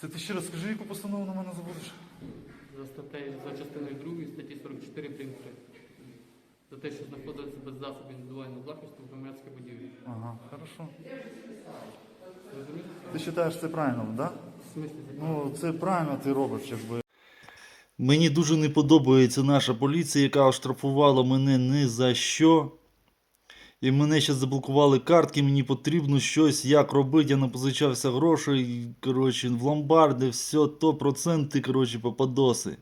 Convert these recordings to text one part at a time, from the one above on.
Це ти ще раз скажи, яку постанову на мене заводиш? За статтею за частиною 2 статті 44 прим. 3. За те, що знаходиться без засобів індивідуального захисту в громадській будівлі. Ага, хорошо. Розумієте? Ти вважаєш це правильно, так? Да? В смислі за Ну, це правильно ти робиш, якби. Мені дуже не подобається наша поліція, яка оштрафувала мене не за що. І мене ще заблокували картки, мені потрібно щось, як робити. Я напозичався грошей, коротше, в ломбарди, все то проценти, коротше, попадоси.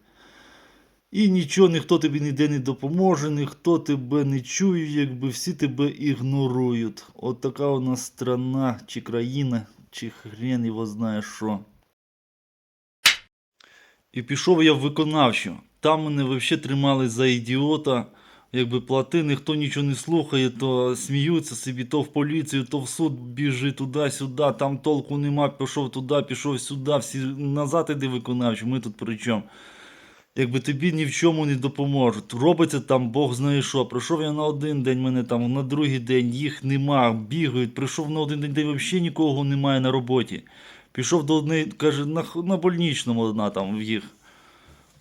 І нічого, ніхто тобі ніде не допоможе, ніхто тебе не чує, якби всі тебе ігнорують. От така у нас страна, чи країна, чи хрен його знає що. І пішов я в виконавчу. Там мене взагалі тримали за ідіота. Якби плати, ніхто нічого не слухає, то сміються собі, то в поліцію, то в суд біжи туди-сюди, там толку нема, пішов туди, пішов сюди, всі назад іди виконавчу, ми тут при чому? Якби тобі ні в чому не допоможуть. Робиться там Бог знає що. Прийшов я на один день, мене там на другий день їх нема, бігають. Прийшов на один день, де взагалі нікого немає на роботі. Пішов до однієї, каже, на, на больничному одна там в їх.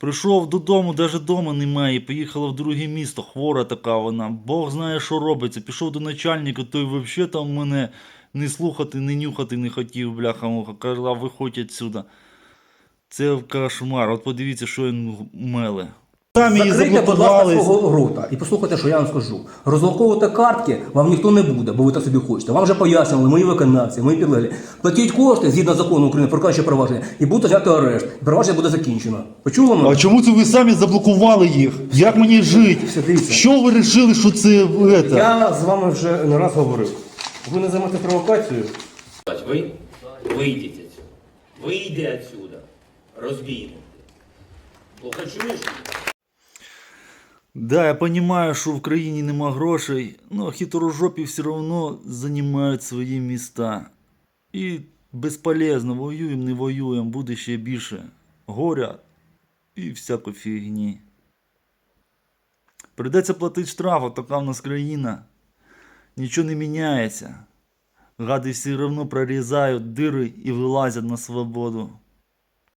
Прийшов додому, навіть вдома немає, поїхала в друге місто, хвора така вона. Бог знає, що робиться. Пішов до начальника, той взагалі там мене не слухати, не нюхати не хотів, бляха-муха. Казала, виходь відсюди. Це кошмар. От подивіться, що він меле. Самі її Закрийте, будь ласка, заблокували. свого рота і послухайте, що я вам скажу. Розлоковувати картки вам ніхто не буде, бо ви так собі хочете. Вам вже пояснювали мої виконавці, мої підлеглі. Платіть кошти згідно закону України про краще провадження, і буде взято арешт. І провадження буде закінчено. Почули мене? А чому це ви самі заблокували їх? Як мені жити? Все, дивіться. Що ви вирішили, що це, це? Я з вами вже не раз говорив. Ви не займете провокацією. Вы выйдете отсюда. Выйди отсюда. Разбійник. Плохо чуєш? Да, я понимаю, что в країні нема грошей, но хитрожопі все равно занимают свої міста. І безполезно, воюємо, не воюємо, буде ще більше горя і всякої фігні. Придеться платити штраф, от така в нас країна. Нічого не міняється. Гади все равно прорізають дири і вилазять на свободу.